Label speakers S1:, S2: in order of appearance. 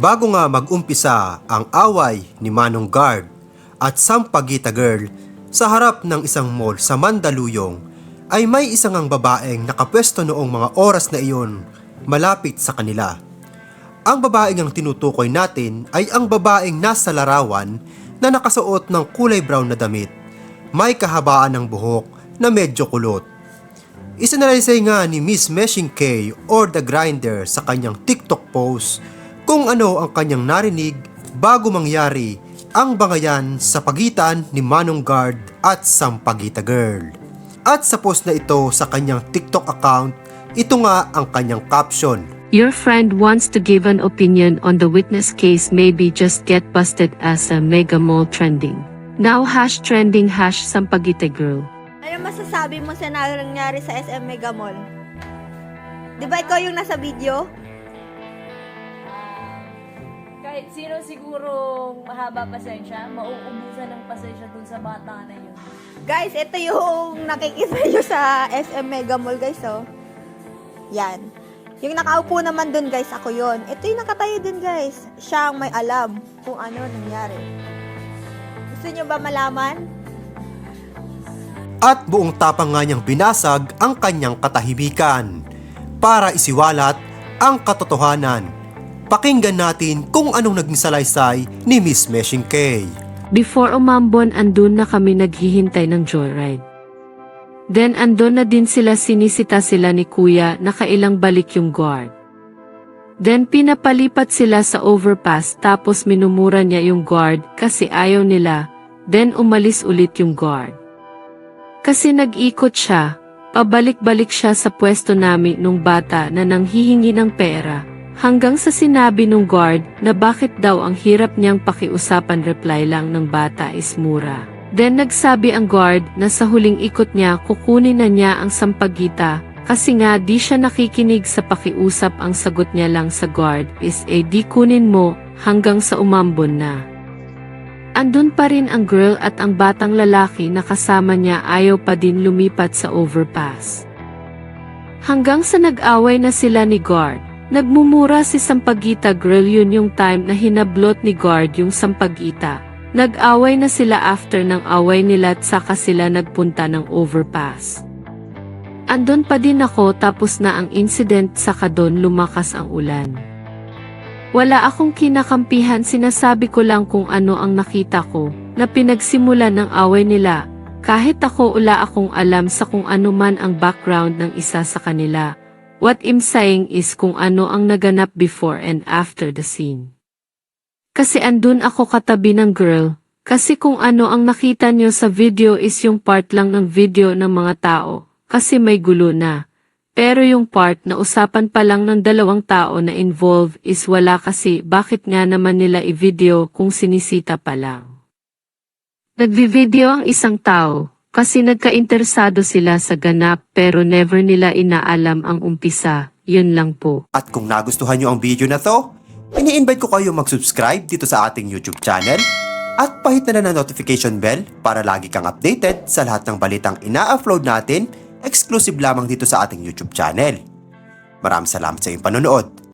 S1: Bago nga mag-umpisa ang away ni Manong Guard at Sampagita Girl sa harap ng isang mall sa Mandaluyong ay may isang ang babaeng nakapwesto noong mga oras na iyon malapit sa kanila. Ang babaeng ang tinutukoy natin ay ang babaeng nasa larawan na nakasuot ng kulay brown na damit. May kahabaan ng buhok na medyo kulot. Isinalaysay nga ni Miss Meshing K or The Grinder sa kanyang TikTok post kung ano ang kanyang narinig bago mangyari ang bangayan sa pagitan ni Manong Guard at Sampagita Girl. At sa post na ito sa kanyang TikTok account, ito nga ang kanyang caption.
S2: Your friend wants to give an opinion on the witness case maybe just get busted as a mega mall trending. Now hash trending hash Sampagita girl.
S3: Ano masasabi mo sa nangyari sa SM Mega Mall? Di ba ikaw yung nasa video?
S4: Sino siguro mahaba pasensya, mauubusan ng pasensya dun sa bata na yun.
S3: Guys, ito yung nakikita nyo sa SM Mega Mall, guys, oh. Yan. Yung nakaupo naman dun, guys, ako yon. Ito yung nakatayo dun, guys. Siya ang may alam kung ano nangyari. Gusto nyo ba malaman?
S1: At buong tapang nga niyang binasag ang kanyang katahimikan para isiwalat ang katotohanan. Pakinggan natin kung anong naging salaysay ni Miss Meshing K.
S2: Before umambon andun na kami naghihintay ng joyride. Then andun na din sila sinisita sila ni kuya na kailang balik yung guard. Then pinapalipat sila sa overpass tapos minumura niya yung guard kasi ayaw nila. Then umalis ulit yung guard. Kasi nag-ikot siya, pabalik-balik siya sa pwesto namin nung bata na nanghihingi ng pera, hanggang sa sinabi nung guard na bakit daw ang hirap niyang pakiusapan reply lang ng bata is mura. Then nagsabi ang guard na sa huling ikot niya kukunin na niya ang sampagita, kasi nga di siya nakikinig sa pakiusap ang sagot niya lang sa guard is eh di kunin mo hanggang sa umambon na. Andun pa rin ang girl at ang batang lalaki na kasama niya ayaw pa din lumipat sa overpass. Hanggang sa nag-away na sila ni guard, nagmumura si Sampagita girl yun yung time na hinablot ni guard yung Sampagita. Nag-away na sila after ng away nila at saka sila nagpunta ng overpass. Andun pa din ako tapos na ang incident saka doon lumakas ang ulan. Wala akong kinakampihan sinasabi ko lang kung ano ang nakita ko, na pinagsimulan ng away nila, kahit ako wala akong alam sa kung ano man ang background ng isa sa kanila. What I'm saying is kung ano ang naganap before and after the scene. Kasi andun ako katabi ng girl, kasi kung ano ang nakita niyo sa video is yung part lang ng video ng mga tao, kasi may gulo na. Pero yung part na usapan pa lang ng dalawang tao na involved is wala kasi bakit nga naman nila i-video kung sinisita pa lang. Nagvi-video ang isang tao kasi nagka-interesado sila sa ganap pero never nila inaalam ang umpisa, yun lang po.
S1: At kung nagustuhan nyo ang video na to, ini-invite ko kayo mag-subscribe dito sa ating YouTube channel at pahit na na ng notification bell para lagi kang updated sa lahat ng balitang ina-upload natin exclusive lamang dito sa ating YouTube channel. Maraming salamat sa iyong panonood.